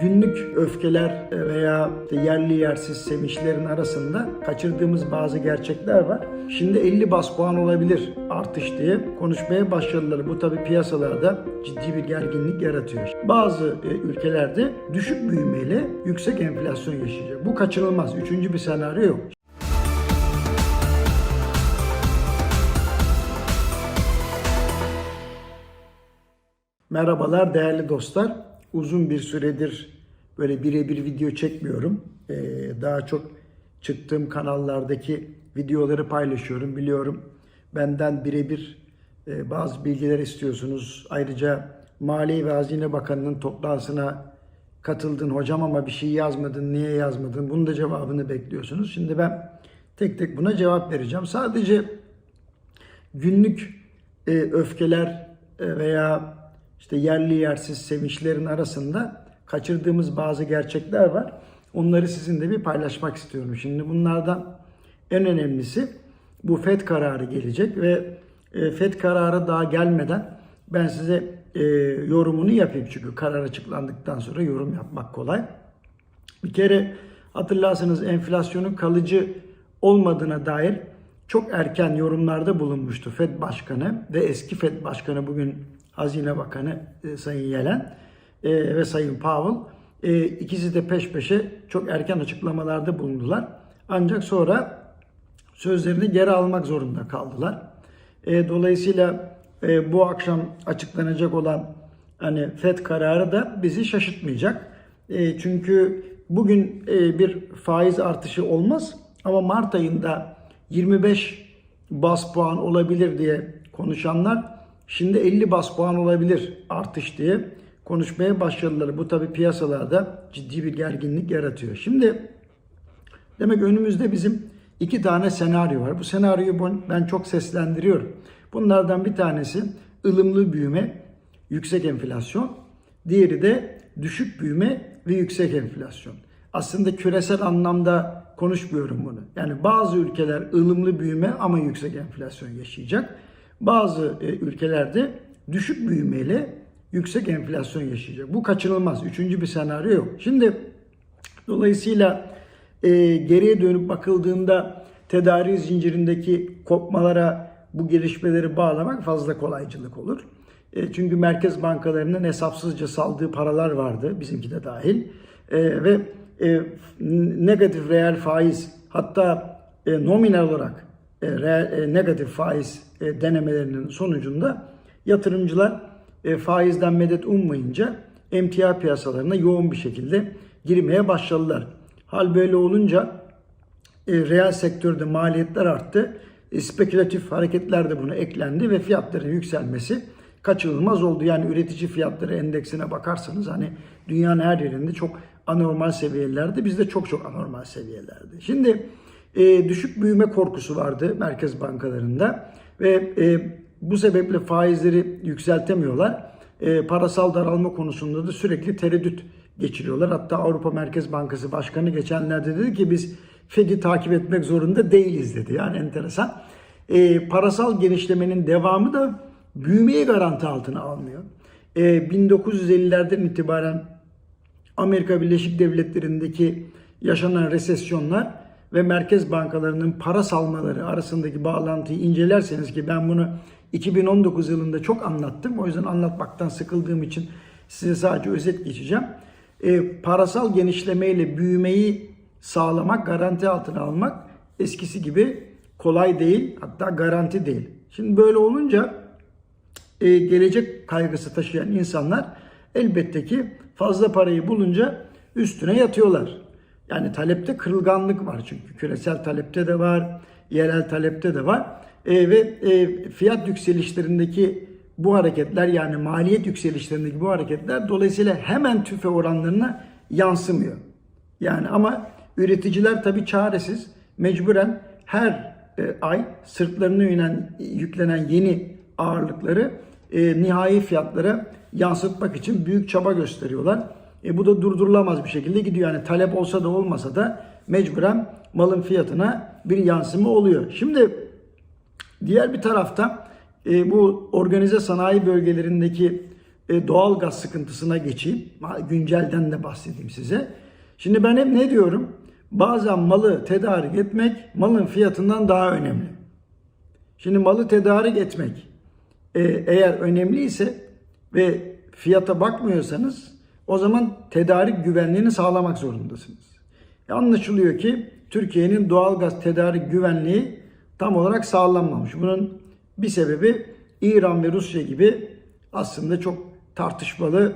günlük öfkeler veya yerli yersiz sevinçlerin arasında kaçırdığımız bazı gerçekler var. Şimdi 50 bas puan olabilir artış diye konuşmaya başladılar. Bu tabii piyasalarda ciddi bir gerginlik yaratıyor. Bazı e, ülkelerde düşük büyümeyle yüksek enflasyon yaşayacak. Bu kaçınılmaz. Üçüncü bir senaryo yok. Merhabalar değerli dostlar. Uzun bir süredir böyle birebir video çekmiyorum. Ee, daha çok çıktığım kanallardaki videoları paylaşıyorum. Biliyorum benden birebir e, bazı bilgiler istiyorsunuz. Ayrıca Maliye ve Hazine Bakanı'nın toplantısına katıldın hocam ama bir şey yazmadın, niye yazmadın? Bunun da cevabını bekliyorsunuz. Şimdi ben tek tek buna cevap vereceğim. Sadece günlük e, öfkeler e, veya işte yerli yersiz sevinçlerin arasında kaçırdığımız bazı gerçekler var. Onları sizinle bir paylaşmak istiyorum. Şimdi bunlardan en önemlisi bu FED kararı gelecek ve e, FED kararı daha gelmeden ben size e, yorumunu yapayım. Çünkü karar açıklandıktan sonra yorum yapmak kolay. Bir kere hatırlarsanız enflasyonun kalıcı olmadığına dair çok erken yorumlarda bulunmuştu FED Başkanı ve eski FED Başkanı bugün Hazine Bakanı e, Sayın Yellen e, ve Sayın Powell. E, ikisi de peş peşe çok erken açıklamalarda bulundular. Ancak sonra sözlerini geri almak zorunda kaldılar. E, dolayısıyla e, bu akşam açıklanacak olan hani FED kararı da bizi şaşırtmayacak. E, çünkü bugün e, bir faiz artışı olmaz ama Mart ayında 25 bas puan olabilir diye konuşanlar şimdi 50 bas puan olabilir artış diye konuşmaya başladılar. Bu tabi piyasalarda ciddi bir gerginlik yaratıyor. Şimdi demek önümüzde bizim iki tane senaryo var. Bu senaryoyu ben çok seslendiriyorum. Bunlardan bir tanesi ılımlı büyüme, yüksek enflasyon. Diğeri de düşük büyüme ve yüksek enflasyon. Aslında küresel anlamda konuşmuyorum bunu. Yani bazı ülkeler ılımlı büyüme ama yüksek enflasyon yaşayacak. Bazı e, ülkelerde düşük büyümeyle yüksek enflasyon yaşayacak. Bu kaçınılmaz. Üçüncü bir senaryo yok. Şimdi dolayısıyla e, geriye dönüp bakıldığında tedarik zincirindeki kopmalara bu gelişmeleri bağlamak fazla kolaycılık olur. E, çünkü merkez bankalarının hesapsızca saldığı paralar vardı, bizimki de dahil. E, ve e, negatif reel faiz hatta e, nominal olarak e, reel, e, negatif faiz e, denemelerinin sonucunda yatırımcılar e, faizden medet ummayınca emtia piyasalarına yoğun bir şekilde girmeye başladılar. Hal böyle olunca e, reel sektörde maliyetler arttı. E, spekülatif hareketler de buna eklendi ve fiyatların yükselmesi kaçınılmaz oldu. Yani üretici fiyatları endeksine bakarsanız hani dünyanın her yerinde çok anormal seviyelerde bizde çok çok anormal seviyelerde. Şimdi e, düşük büyüme korkusu vardı merkez bankalarında ve e, bu sebeple faizleri yükseltemiyorlar. E, parasal daralma konusunda da sürekli tereddüt geçiriyorlar. Hatta Avrupa Merkez Bankası Başkanı geçenlerde dedi ki biz Fed'i takip etmek zorunda değiliz dedi. Yani enteresan. E, parasal genişlemenin devamı da büyümeyi garanti altına almıyor. E, 1950'lerden itibaren Amerika Birleşik Devletleri'ndeki yaşanan resesyonlar ve merkez bankalarının para salmaları arasındaki bağlantıyı incelerseniz ki ben bunu 2019 yılında çok anlattım. O yüzden anlatmaktan sıkıldığım için size sadece özet geçeceğim. E, parasal genişlemeyle büyümeyi sağlamak, garanti altına almak eskisi gibi kolay değil. Hatta garanti değil. Şimdi böyle olunca e, gelecek kaygısı taşıyan insanlar elbette ki fazla parayı bulunca üstüne yatıyorlar. Yani talepte kırılganlık var çünkü küresel talepte de var, yerel talepte de var. E, ve e, fiyat yükselişlerindeki bu hareketler yani maliyet yükselişlerindeki bu hareketler dolayısıyla hemen tüfe oranlarına yansımıyor. Yani ama üreticiler tabii çaresiz mecburen her e, ay sırtlarına yüklenen, yüklenen yeni ağırlıkları e, nihai fiyatlara yansıtmak için büyük çaba gösteriyorlar. E, bu da durdurulamaz bir şekilde gidiyor. Yani talep olsa da olmasa da mecburen malın fiyatına bir yansıma oluyor. Şimdi diğer bir tarafta e, bu organize sanayi bölgelerindeki e, doğal gaz sıkıntısına geçeyim. Güncelden de bahsedeyim size. Şimdi ben hep ne diyorum? Bazen malı tedarik etmek malın fiyatından daha önemli. Şimdi malı tedarik etmek e, eğer önemliyse ve fiyata bakmıyorsanız o zaman tedarik güvenliğini sağlamak zorundasınız. E, Anlaşılıyor ki Türkiye'nin doğalgaz tedarik güvenliği tam olarak sağlanmamış. Bunun bir sebebi İran ve Rusya gibi aslında çok tartışmalı,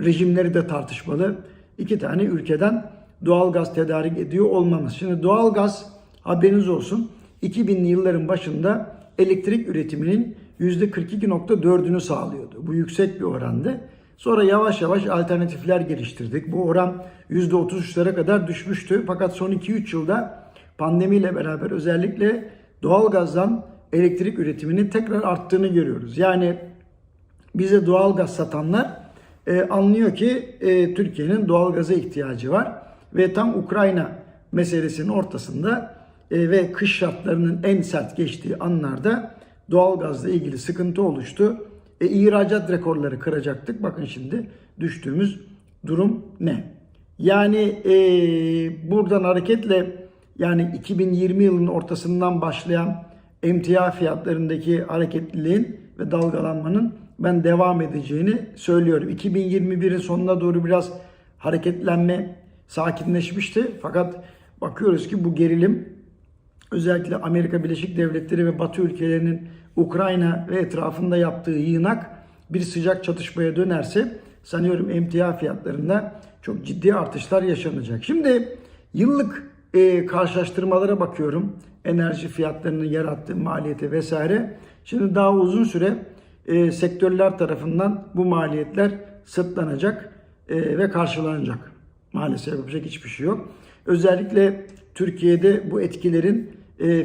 rejimleri de tartışmalı iki tane ülkeden doğalgaz tedarik ediyor olmamız. Şimdi doğalgaz haberiniz olsun 2000'li yılların başında elektrik üretiminin %42.4'ünü sağlıyordu. Bu yüksek bir orandı. Sonra yavaş yavaş alternatifler geliştirdik. Bu oran %33'lere kadar düşmüştü. Fakat son 2-3 yılda pandemiyle beraber özellikle doğalgazdan elektrik üretiminin tekrar arttığını görüyoruz. Yani bize doğalgaz satanlar e, anlıyor ki e, Türkiye'nin doğalgaza ihtiyacı var ve tam Ukrayna meselesinin ortasında e, ve kış şartlarının en sert geçtiği anlarda doğalgazla ilgili sıkıntı oluştu. E, ihracat rekorları kıracaktık. Bakın şimdi düştüğümüz durum ne? Yani e, buradan hareketle yani 2020 yılının ortasından başlayan emtia fiyatlarındaki hareketliliğin ve dalgalanmanın ben devam edeceğini söylüyorum. 2021'in sonuna doğru biraz hareketlenme sakinleşmişti. Fakat bakıyoruz ki bu gerilim özellikle Amerika Birleşik Devletleri ve Batı ülkelerinin Ukrayna ve etrafında yaptığı yığınak bir sıcak çatışmaya dönerse sanıyorum emtia fiyatlarında çok ciddi artışlar yaşanacak. Şimdi yıllık e, karşılaştırmalara bakıyorum. Enerji fiyatlarının yarattığı maliyete vesaire. Şimdi daha uzun süre e, sektörler tarafından bu maliyetler sırtlanacak e, ve karşılanacak. Maalesef yapacak hiçbir şey yok. Özellikle Türkiye'de bu etkilerin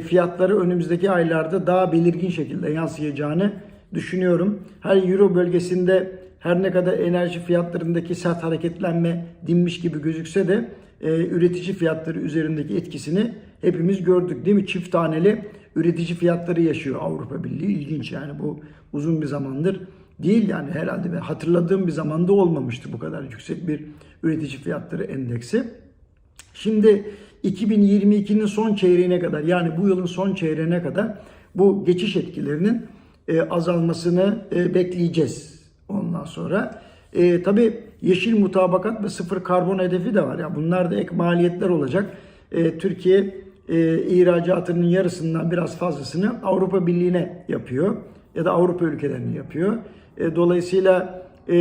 fiyatları önümüzdeki aylarda daha belirgin şekilde yansıyacağını düşünüyorum. Her Euro bölgesinde her ne kadar enerji fiyatlarındaki sert hareketlenme dinmiş gibi gözükse de e, üretici fiyatları üzerindeki etkisini hepimiz gördük değil mi? Çift taneli üretici fiyatları yaşıyor Avrupa Birliği. İlginç yani bu uzun bir zamandır değil yani herhalde ben hatırladığım bir zamanda olmamıştı bu kadar yüksek bir üretici fiyatları endeksi. Şimdi 2022'nin son çeyreğine kadar yani bu yılın son çeyreğine kadar bu geçiş etkilerinin e, azalmasını e, bekleyeceğiz ondan sonra. E, tabii yeşil mutabakat ve sıfır karbon hedefi de var. Yani bunlar da ek maliyetler olacak. E, Türkiye e, ihracatının yarısından biraz fazlasını Avrupa Birliği'ne yapıyor ya da Avrupa ülkelerine yapıyor. E, dolayısıyla e,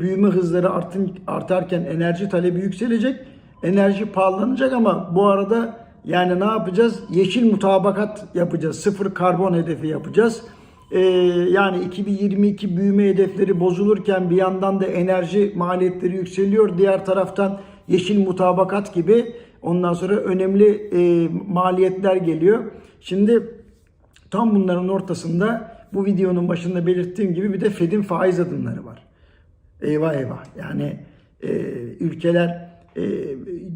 büyüme hızları artın, artarken enerji talebi yükselecek. Enerji pahalanacak ama bu arada yani ne yapacağız? Yeşil mutabakat yapacağız. Sıfır karbon hedefi yapacağız. Ee, yani 2022 büyüme hedefleri bozulurken bir yandan da enerji maliyetleri yükseliyor. Diğer taraftan yeşil mutabakat gibi ondan sonra önemli e, maliyetler geliyor. Şimdi tam bunların ortasında bu videonun başında belirttiğim gibi bir de Fed'in faiz adımları var. Eyvah eyvah. Yani e, ülkeler e,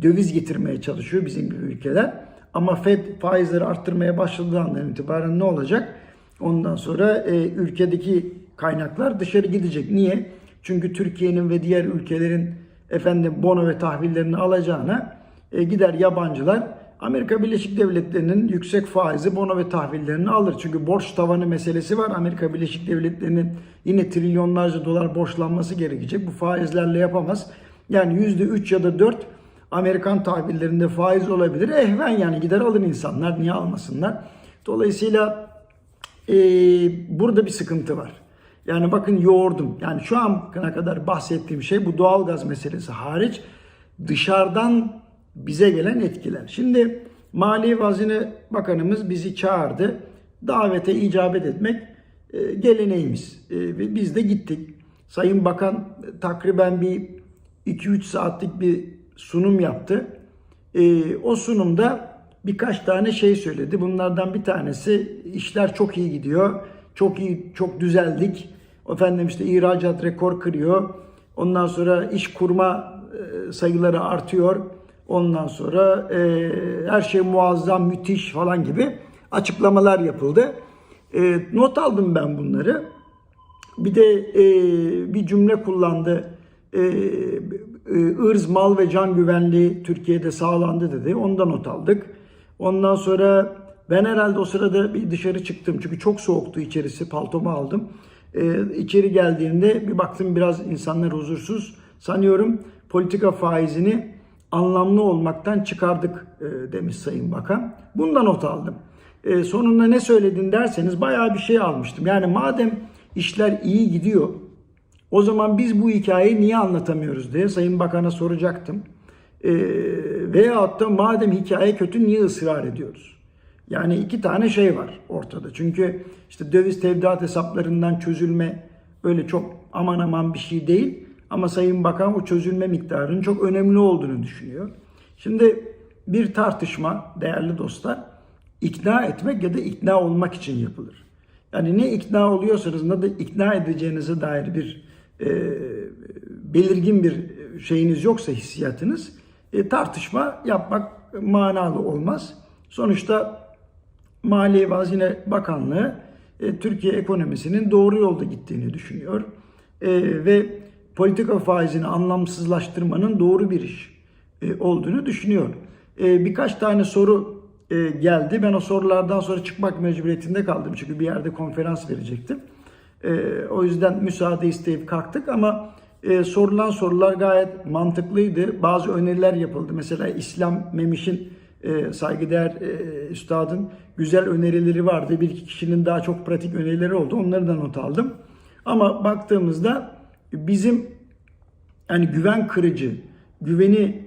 döviz getirmeye çalışıyor bizim gibi ülkeler. Ama Fed faizleri arttırmaya başladığı andan itibaren ne olacak? Ondan sonra e, ülkedeki kaynaklar dışarı gidecek. Niye? Çünkü Türkiye'nin ve diğer ülkelerin efendim bono ve tahvillerini alacağına e, gider yabancılar Amerika Birleşik Devletleri'nin yüksek faizi bono ve tahvillerini alır. Çünkü borç tavanı meselesi var. Amerika Birleşik Devletleri'nin yine trilyonlarca dolar borçlanması gerekecek. Bu faizlerle yapamaz. Yani %3 ya da 4 Amerikan tahvillerinde faiz olabilir. Ehven yani gider alın insanlar. Niye almasınlar? Dolayısıyla e, burada bir sıkıntı var. Yani bakın yoğurdum. Yani şu ana kadar bahsettiğim şey bu doğalgaz meselesi hariç dışarıdan bize gelen etkiler. Şimdi Mali Hazine Bakanımız bizi çağırdı. Davete icabet etmek e, geleneğimiz. E, biz de gittik. Sayın Bakan takriben bir 2-3 saatlik bir sunum yaptı. E, o sunumda birkaç tane şey söyledi. Bunlardan bir tanesi işler çok iyi gidiyor. Çok iyi, çok düzeldik. Efendim işte ihracat rekor kırıyor. Ondan sonra iş kurma e, sayıları artıyor. Ondan sonra e, her şey muazzam, müthiş falan gibi açıklamalar yapıldı. E, not aldım ben bunları. Bir de e, bir cümle kullandı. E, e, ırz, mal ve can güvenliği Türkiye'de sağlandı dedi. Ondan not aldık. Ondan sonra ben herhalde o sırada bir dışarı çıktım. Çünkü çok soğuktu içerisi. Paltomu aldım. E, içeri geldiğimde bir baktım biraz insanlar huzursuz. Sanıyorum politika faizini anlamlı olmaktan çıkardık e, demiş Sayın Bakan. Bundan not aldım. E, sonunda ne söyledin derseniz bayağı bir şey almıştım. Yani madem işler iyi gidiyor o zaman biz bu hikayeyi niye anlatamıyoruz diye Sayın Bakan'a soracaktım. E, veyahut da madem hikaye kötü niye ısrar ediyoruz? Yani iki tane şey var ortada. Çünkü işte döviz tevdiat hesaplarından çözülme öyle çok aman aman bir şey değil. Ama Sayın Bakan o çözülme miktarının çok önemli olduğunu düşünüyor. Şimdi bir tartışma değerli dostlar ikna etmek ya da ikna olmak için yapılır. Yani ne ikna oluyorsanız ne de ikna edeceğinize dair bir e, belirgin bir şeyiniz yoksa hissiyatınız e, tartışma yapmak manalı olmaz. Sonuçta Maliye ve Hazine Bakanlığı e, Türkiye ekonomisinin doğru yolda gittiğini düşünüyor. Ve politika faizini anlamsızlaştırmanın doğru bir iş olduğunu düşünüyor. Birkaç tane soru geldi. Ben o sorulardan sonra çıkmak mecburiyetinde kaldım. Çünkü bir yerde konferans verecektim. E, o yüzden müsaade isteyip kalktık ama e, sorulan sorular gayet mantıklıydı. Bazı öneriler yapıldı. Mesela İslam Memiş'in e, saygıdeğer e, üstadın güzel önerileri vardı. Bir iki kişinin daha çok pratik önerileri oldu. Onları da not aldım. Ama baktığımızda bizim yani güven kırıcı, güveni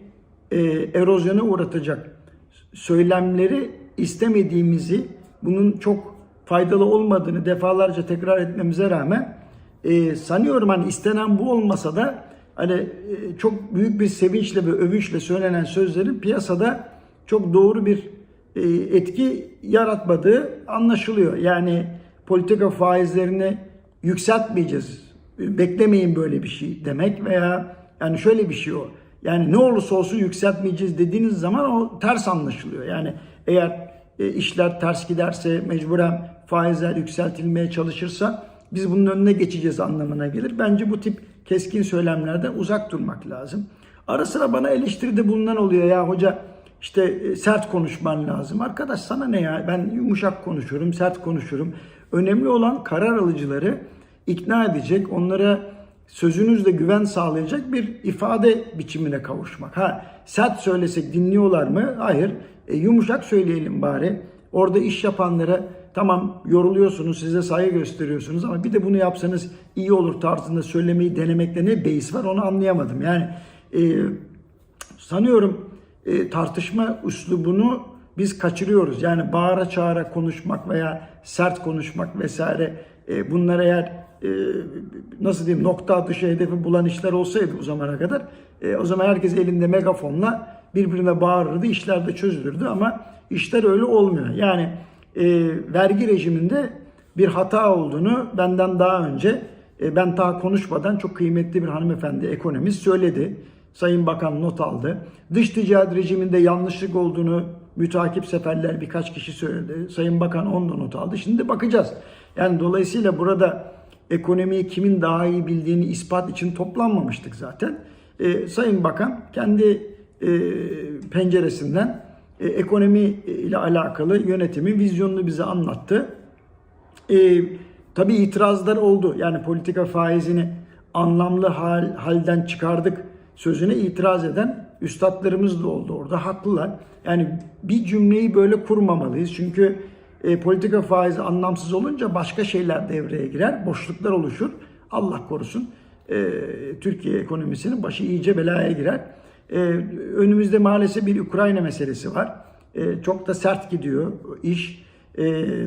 e, erozyona uğratacak söylemleri istemediğimizi, bunun çok faydalı olmadığını defalarca tekrar etmemize rağmen e, sanıyorum hani istenen bu olmasa da hani e, çok büyük bir sevinçle ve övünçle söylenen sözlerin piyasada çok doğru bir e, etki yaratmadığı anlaşılıyor. Yani politika faizlerini yükseltmeyeceğiz. Beklemeyin böyle bir şey demek veya yani şöyle bir şey o. Yani ne olursa olsun yükseltmeyeceğiz dediğiniz zaman o ters anlaşılıyor. Yani eğer e, işler ters giderse mecburen faizler yükseltilmeye çalışırsa biz bunun önüne geçeceğiz anlamına gelir. Bence bu tip keskin söylemlerden uzak durmak lazım. Ara sıra bana eleştiride bulunan oluyor ya hoca işte e, sert konuşman lazım. Arkadaş sana ne ya ben yumuşak konuşurum, sert konuşurum. Önemli olan karar alıcıları ikna edecek, onlara sözünüzle güven sağlayacak bir ifade biçimine kavuşmak. Ha sert söylesek dinliyorlar mı? Hayır. E, yumuşak söyleyelim bari. Orada iş yapanlara tamam yoruluyorsunuz, size saygı gösteriyorsunuz ama bir de bunu yapsanız iyi olur tarzında söylemeyi denemekte ne beis var onu anlayamadım. Yani e, sanıyorum e, tartışma üslubunu biz kaçırıyoruz. Yani bağıra çağıra konuşmak veya sert konuşmak vesaire e, bunlar eğer e, nasıl diyeyim nokta atışı hedefi bulan işler olsaydı bu zamana kadar e, o zaman herkes elinde megafonla birbirine bağırırdı, işler de çözülürdü ama işler öyle olmuyor. Yani e, vergi rejiminde bir hata olduğunu benden daha önce e, ben daha konuşmadan çok kıymetli bir hanımefendi ekonomist söyledi. Sayın Bakan not aldı. Dış ticaret rejiminde yanlışlık olduğunu mütakip seferler birkaç kişi söyledi. Sayın Bakan ondan not aldı. Şimdi bakacağız. Yani dolayısıyla burada ekonomiyi kimin daha iyi bildiğini ispat için toplanmamıştık zaten. E, Sayın Bakan kendi e, penceresinden e, ekonomi ile alakalı yönetimin vizyonunu bize anlattı. E, tabii itirazlar oldu. Yani politika faizini anlamlı hal, halden çıkardık sözüne itiraz eden üstadlarımız da oldu orada. Haklılar. Yani bir cümleyi böyle kurmamalıyız. Çünkü e, politika faizi anlamsız olunca başka şeyler devreye girer. Boşluklar oluşur. Allah korusun. E, Türkiye ekonomisinin başı iyice belaya girer. E, önümüzde maalesef bir Ukrayna meselesi var. E, çok da sert gidiyor iş. E,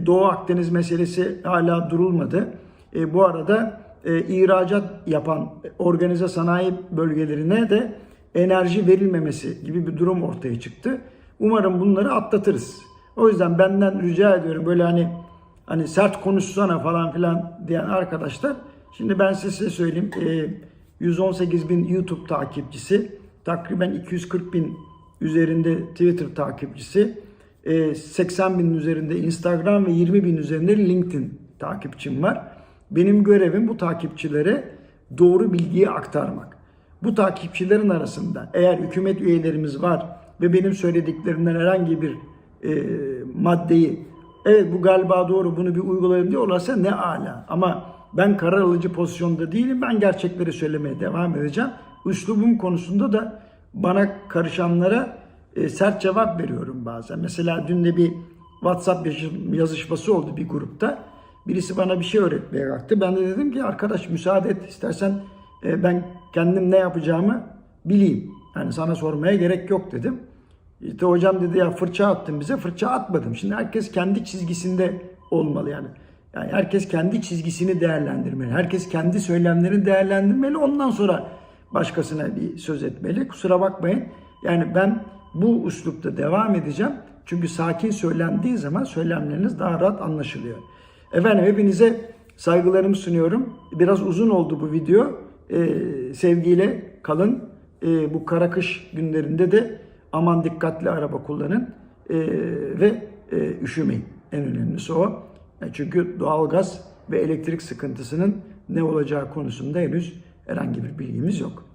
Doğu Akdeniz meselesi hala durulmadı. E, bu arada e, ihracat yapan organize sanayi bölgelerine de enerji verilmemesi gibi bir durum ortaya çıktı. Umarım bunları atlatırız. O yüzden benden rica ediyorum böyle hani hani sert konuşsana falan filan diyen arkadaşlar. Şimdi ben size söyleyeyim. E, 118 bin YouTube takipçisi, takriben 240 bin üzerinde Twitter takipçisi, e, 80 bin üzerinde Instagram ve 20 bin üzerinde LinkedIn takipçim var. Benim görevim bu takipçilere doğru bilgiyi aktarmak. Bu takipçilerin arasında eğer hükümet üyelerimiz var ve benim söylediklerimden herhangi bir e, maddeyi evet bu galiba doğru bunu bir uygulayın diyorlarsa ne ala. Ama ben karar alıcı pozisyonda değilim. Ben gerçekleri söylemeye devam edeceğim. Üslubum konusunda da bana karışanlara e, sert cevap veriyorum bazen. Mesela dün de bir WhatsApp yazı- yazışması oldu bir grupta. Birisi bana bir şey öğretmeye kalktı. Ben de dedim ki arkadaş müsaade et istersen e, ben kendim ne yapacağımı bileyim. Yani sana sormaya gerek yok dedim. İşte hocam dedi ya fırça attın bize. Fırça atmadım. Şimdi herkes kendi çizgisinde olmalı yani. Yani herkes kendi çizgisini değerlendirmeli. Herkes kendi söylemlerini değerlendirmeli. Ondan sonra başkasına bir söz etmeli. Kusura bakmayın. Yani ben bu üslupta devam edeceğim. Çünkü sakin söylendiği zaman söylemleriniz daha rahat anlaşılıyor. Efendim hepinize saygılarımı sunuyorum. Biraz uzun oldu bu video. Ee, sevgiyle kalın. Ee, bu kara kış günlerinde de aman dikkatli araba kullanın Ee, ve e, üşümeyin. En önemlisi o. E, Çünkü doğalgaz ve elektrik sıkıntısının ne olacağı konusunda henüz herhangi bir bilgimiz yok.